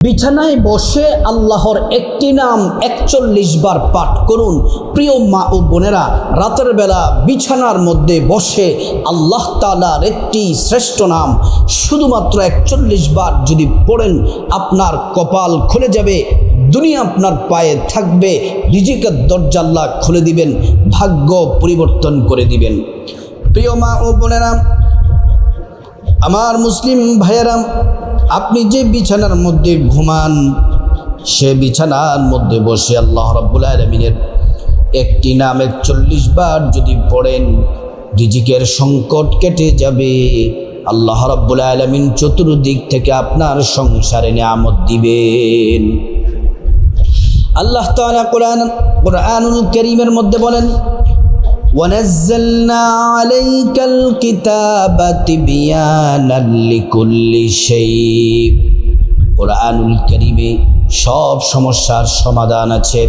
বিছানায় বসে আল্লাহর একটি নাম একচল্লিশ বার পাঠ করুন। প্রিয় মা ও বোনেরা, রাতের বেলা বিছানার মধ্যে বসে আল্লাহ তালার একটি শ্রেষ্ঠ নাম শুধুমাত্র একচল্লিশ বার যদি পড়েন, আপনার কপাল খুলে যাবে, দুনিয়া আপনার পায়ে থাকবে, রিজিকের দরজা আল্লাহ খুলে দিবেন, ভাগ্য পরিবর্তন করে দিবেন। প্রিয় মা ও বোনেরা, আমার মুসলিম ভাইয়েরাম আপনি যে বিছানার মধ্যে ঘুমান, সে বিছানার মধ্যে বসে আল্লাহ রব্বুল আলমিনের একটি নাম একচল্লিশ বার যদি পড়েন, রিজিকের সংকট কেটে যাবে। আল্লাহ রব্বুল আলমিন চতুর্দিক থেকে আপনার সংসারে নিয়ামত দিবেন। আল্লাহ তাআলা কোরআন, কোরআনুল করিমের মধ্যে বলেন ونزلنا عليك الكتاب تبيانا لكل شيء কোরআনুল করিমে সব সমস্যার সমাধান আছে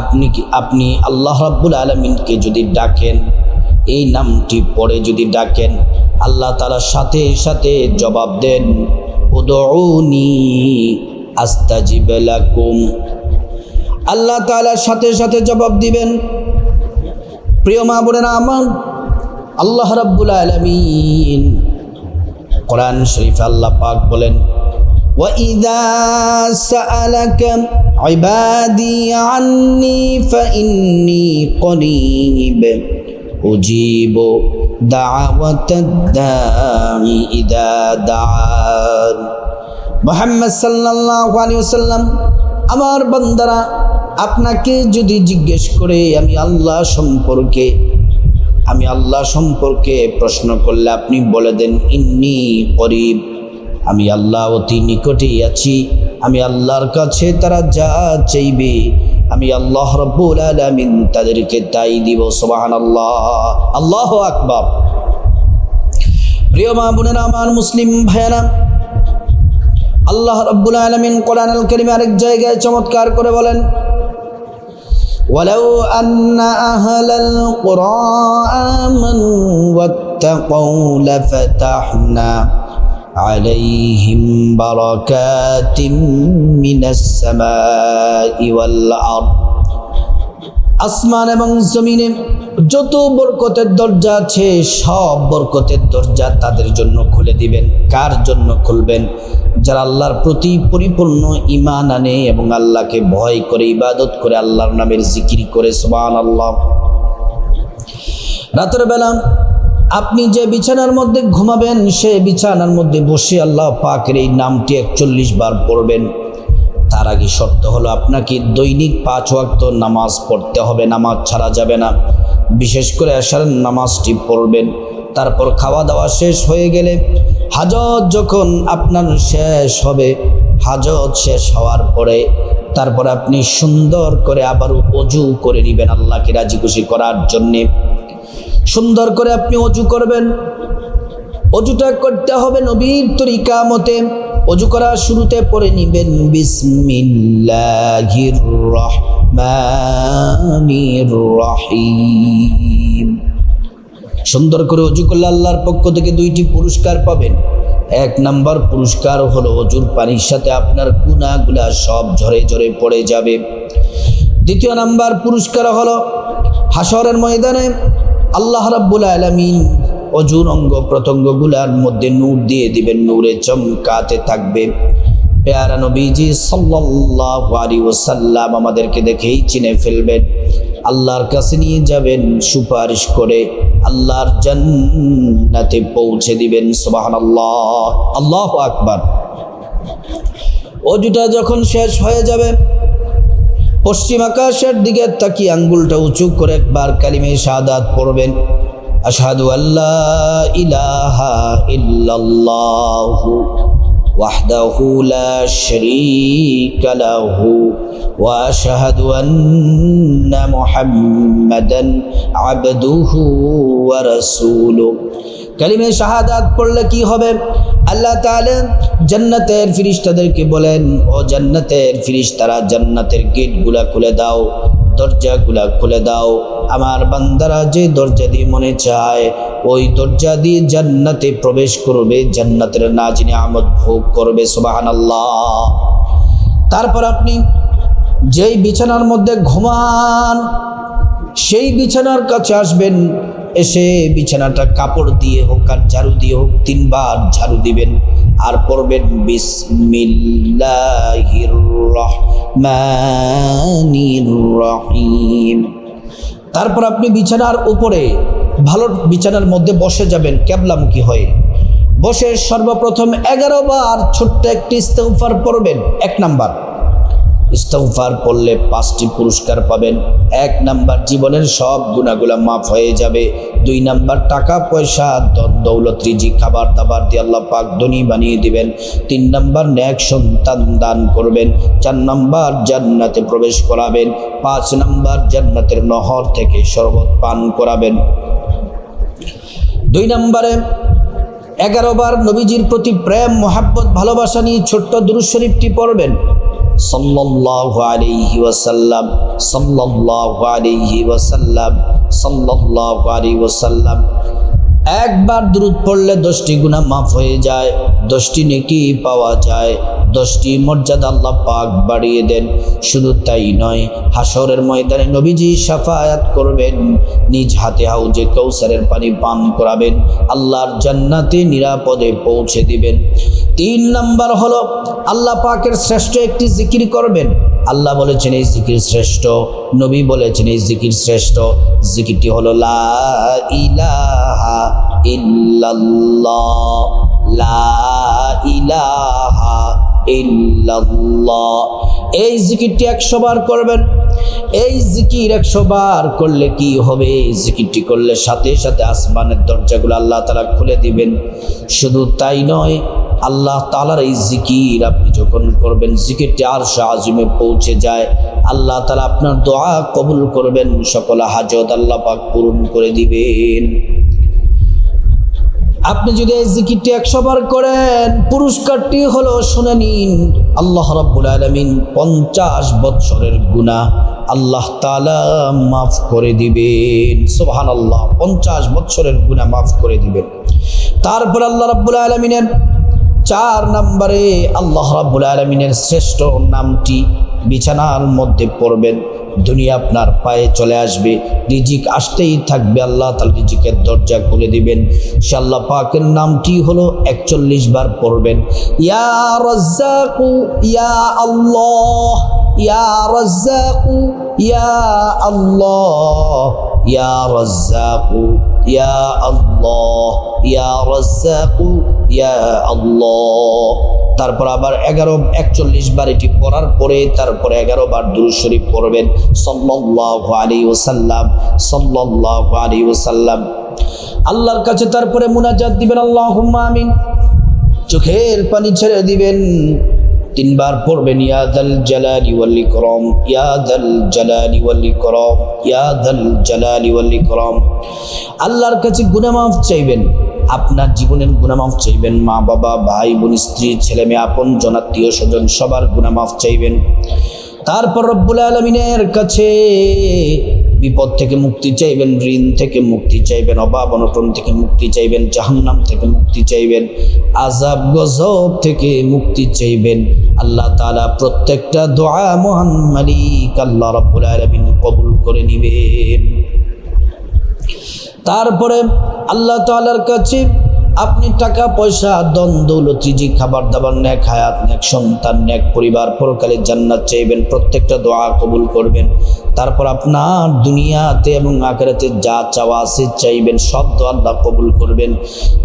আপনি কি আপনি আল্লাহ রাব্বুল আলমিনকে যদি ডাকেন এই নামটি পড়ে যদি ডাকেন আল্লাহ তালার সাথে সাথে জবাব দেন উদউনি আস্তাজিব লাকুম আল্লাহ তাআলার সাথে সাথে জবাব দিবেন প্রিয় মা বোনেরা আমার আল্লাহ রাব্বুল আলামিন কোরআন শরীফ আল্লাহ পাক বলেন وَإِذَا سَأَلَكَ عِبَادِي عَنِّي فَإِنِّي قَرِيبٌ أُجِيبُ دَعْوَةَ الدَّاعِ إِذَا دَعَانِ মুহাম্মদ সাল্লাল্লাহু আলাইহি ওয়াসাল্লাম আমার বান্দারা আপনাকে যদি জিজ্ঞেস করে, আমি আল্লাহ সম্পর্কে আমি আল্লাহ সম্পর্কে প্রশ্ন করলে আপনি বলে দেন, ইন্নি করিব। আমি আল্লাহ অতি নিকটেই আছি। আমি আল্লাহর কাছে তারা যা চাইবে, আমি আল্লাহ রব্বুল আলামিন তাদেরকে তাই দিব সুবহান আল্লাহ আল্লাহ আকবার। প্রিয় মা বোনেরা, আমার মুসলিম ভাইয়েরা, আল্লাহ রব্বুল আলমিন কোরআন আল করিমে আরেক জায়গায় চমৎকার করে বলেন ولو أن أهل القرى آمنوا واتقوا لفتحنا عليهم بركات من السماء والأرض. আসমান এবং জমিনে যত বরকতের দরজা আছে, সব বরকতের দরজা তাদের জন্য খুলে দিবেন। কার জন্য খুলবেন? যারা আল্লাহর প্রতি পরিপূর্ণ ইমান আনে এবং আল্লাহকে ভয় করে, ইবাদত করে, আল্লাহর নামের জিকির করে সোবান আল্লাহ রাতের বেলা আপনি যে বিছানার মধ্যে ঘুমাবেন, সে বিছানার মধ্যে বসে আল্লাহ পাকের এই নামটি একচল্লিশ বার পড়বেন। তার আগে শর্ত হলো আপনাকে দৈনিক পাঁচ ওয়াক্ত নামাজ পড়তে হবে, নামাজ ছাড়া যাবে না। বিশেষ করে আসার নামাজটি পড়বেন। তারপর খাওয়া দাওয়া শেষ হয়ে গেলে হাজত যখন আপনার শেষ হবে, হাজত শেষ হওয়ার পরে তারপর আপনি সুন্দর করে আবার অজু করে নেবেন আল্লাহকে রাজি খুশি করার জন্যে। সুন্দর করে আপনি অজু করবেন। অজুটা করতে হবে নবীর তরিকা মতে। অজু করার শুরুতে পড়ে নিবেন, বিসমিল্লাহির রহমানির রহিম। সুন্দর করে অজু করলে আল্লাহর পক্ষ থেকে দুইটি পুরস্কার পাবেন। এক নাম্বার পুরস্কার হলো অজুর পানির সাথে আপনার গুণাগুলা সব ঝরে ঝরে পড়ে যাবে। দ্বিতীয় নাম্বার পুরস্কার হলো হাসরের ময়দানে আল্লাহ রাব্বুল আলামিন অজুর অঙ্গ প্রত্যঙ্গগুলার মধ্যে নূর দিয়ে দিবেন, নূরে চমকাতে থাকবে। পেয়ারা নবীজি সাল্লাল্লাহু আলাইহি আমাদেরকে দেখেই চিনে ফেলবেন। আল্লাহর কাছে নিয়ে যাবেন সুপারিশ করে আল্লাহর জান্নাতে পৌঁছে দিবেন, সুবহানাল্লাহ। আল্লাহু আকবার। অজুটা যখন শেষ হয়ে যাবে, পশ্চিম আকাশের দিকে তাকিয়ে আঙ্গুলটা উঁচু করে একবার কালিমে শাহাদাত পড়বেন। আশহাদু আল্লাহ ইলাহা ইল্লাল্লাহু ওয়াহদাহু লা শারীকা লাহু ওয়া আশহাদু আন্না মুহাম্মাদান আবদুহু ওয়া রাসূলুহু। কালিমে শাহাদাত পড়লে কি হবে? আল্লাহ তাআলা জান্নাতের ফিরিস্তাদেরকে বলেন, ও জান্নাতের ফিরিস্তারা, জান্নাতের গেটগুলা খুলে দাও। দরজাগুলা খুলে দাও। আমার বান্দারা যে দরজা দিয়ে মনে চায়, ওই দরজা দিয়ে জান্নাতে প্রবেশ করবে, জান্নাতের না নাজিনে আমদ ভোগ করবে সুবাহান আল্লাহ তারপর আপনি যেই বিছানার মধ্যে ঘুমান সেই বিছানার কাছে আসবেন, এসে বিছানাটা কাপড় দিয়ে হোক আর ঝাড়ু দিয়ে হোক, তিনবার ঝাড়ু দিবেন। আর পড়বেন, বিসমিল্লাহির রহিম। তারপর আপনি বিছানার উপরে, ভালো বিছানার মধ্যে বসে যাবেন ক্যাবলামুখী হয়ে। বসে সর্বপ্রথম এগারো বার ছোট্ট একটি ইস্তেফার পড়বেন, এক নাম্বার। ইস্তফার পড়লে পাঁচটি পুরস্কার পাবেন। এক নাম্বার, জীবনের সব গুণাগুলা মাফ হয়ে যাবে। দুই নাম্বার, টাকা, পয়সা দন দৌলত রিজি খাবার, দাবার দিয়ে আল্লাহ পাক ধনী বানিয়ে দিবেন। তিন নাম্বার, ন্যাক সন্তান দান করবেন। চার নাম্বার, জান্নাতে প্রবেশ করাবেন। পাঁচ নাম্বার, জান্নাতের নহর থেকে শরবত পান করাবেন। দুই নম্বরে, এগারো বার নবীজির প্রতি প্রেম, মোহাব্বত, ভালোবাসা নিয়ে ছোট্ট দুরুদ শরীফটি পড়বেন। ওয়াসাল্লাম একবার দ্রুত পড়লে দশটি গুণা মাফ হয়ে যায়, দশটি নেকি পাওয়া যায়, দশটি মর্যাদা আল্লাহ পাক বাড়িয়ে দেন। শুধু তাই নয় হাসরের ময়দানে নবীজি সাফায়াত করবেন, নিজ হাতে হাউজে কৌসারের পানি পান করাবেন, আল্লাহর জান্নাতে নিরাপদে পৌঁছে দিবেন। তিন নাম্বার হলো, আল্লাহ পাকের শ্রেষ্ঠ একটি জিকির করবেন। আল্লাহ বলেছেন, এই জিকির শ্রেষ্ঠ। নবী বলেছেন, এই জিকির শ্রেষ্ঠ। জিকিরটি হলো, লা ইলাহা লা ইলাহা এই জিকিরটি একশো বার করবেন। এই জিকির একশো বার করলে কি হবে? এই জিকিরটি করলে সাথে সাথে আসমানের দরজাগুলো আল্লাহ তালা খুলে দিবেন। শুধু তাই নয় আল্লাহ তালার এই জিকির আপনি যখন করবেন, জিকিরটি আর আজমে পৌঁছে যায়। আল্লাহ তালা আপনার দোয়া কবুল করবেন, সকল হাজত আল্লাহ পাক পূরণ করে দিবেন। আপনি যদি এই জিকিরটি একশো বার করেন, পুরস্কারটি হলো, শুনে নিন, আল্লাহ রব্বুল আলমিন পঞ্চাশ বৎসরের গুণা আল্লাহ তালা মাফ করে দিবেন। সোহান আল্লাহ পঞ্চাশ বৎসরের গুণা মাফ করে দিবেন। তারপর আল্লাহ রব্বুল আলমিনের চার নম্বরে আল্লাহ রাব্বুল আলমিনের শ্রেষ্ঠ নামটি বিছানার মধ্যে পড়বেন। দুনিয়া আপনার পায়ে চলে আসবে। রিজিক আসতেই থাকবে। আল্লাহ তাল রিজিকের দরজা খুলে দিবেন। আল্লাহ পাকের নামটি হলো একচল্লিশ বার পড়বেন। ইয়া রাজ্জাকু, ইয়া আল্লাহ, ইয়া রাজ্জাকু, ইয়া আল্লাহ, ইয়া রাজ্জাকু, ইয়া আল্লাহ, ইয়া রাজ্জাকু ইয়া আল্লাহ। তারপর আবার এগারো, একচল্লিশ বার এটি পড়ার পরে তারপরে এগারো বার দুরুদ শরীফ পড়বেন। সাল্লাল্লাহু আলাইহি ওয়াসাল্লাম, সাল্লাল্লাহু আলাইহি ওয়াসাল্লাম। আল্লাহর কাছে তারপরে মুনাজাত দিবেন, আল্লাহুম্মা আমিন। চোখের পানি ছেড়ে দিবেন। তিনবার পড়বেন ইয়াদাল জালালি ওয়াল ইকরাম ইয়াদাল জালালি ওয়াল ইকরাম ইয়াদাল জালালি ওয়াল ইকরাম। আল্লাহর কাছে গুনাহ চাইবেন। আপনার জীবনের গুনামাফ চাইবেন। মা, বাবা, ভাই, বোন, স্ত্রী, ছেলে মেয়ে, আপন জনাত্মীয় স্বজন, সবার গুণামাফ চাইবেন। তারপর রব্বুল আলমিনের কাছে বিপদ থেকে মুক্তি চাইবেন, ঋণ থেকে মুক্তি চাইবেন, অভাব, অনটন থেকে মুক্তি চাইবেন, জাহান্নাম থেকে মুক্তি চাইবেন আজাব গজব থেকে মুক্তি চাইবেন। আল্লাহ তালা প্রত্যেকটা দোয়া মহান মালিক আল্লাহ রব্বুল আলমিন কবুল করে নিবেন। তারপরে আল্লাহ তালার কাছে আপনি টাকা, পয়সা দন দৌলত রিজি খাবার, দাবার, ন্যাক, হায়াত, ন্যাক, সন্তান, ন্যাক, পরিবার, পরকালে জান্নাত চাইবেন, প্রত্যেকটা দোয়া কবুল করবেন। তারপর আপনার দুনিয়াতে এবং আখেরাতে যা চাওয়া আছে চাইবেন, সব আল্লাহ কবুল করবেন।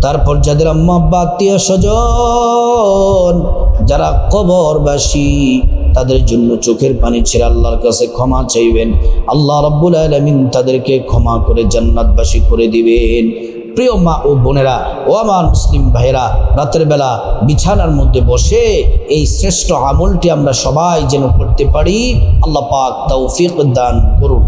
তারপর যাদের আম্মা আব্বা স্বজন, যারা কবরবাসী, তাদের জন্য চোখের পানি ছেড়ে আল্লাহর কাছে ক্ষমা চাইবেন। আল্লাহ রব্বুল আলমিন তাদেরকে ক্ষমা করে জান্নাতবাসী করে দিবেন। প্রিয় মা ও বোনেরা, ও আমার মুসলিম ভাইয়েরা, রাতের বেলা বিছানার মধ্যে বসে এই শ্রেষ্ঠ আমলটি আমরা সবাই যেন করতে পারি, আল্লাহ পাক তৌফিক দান করুন।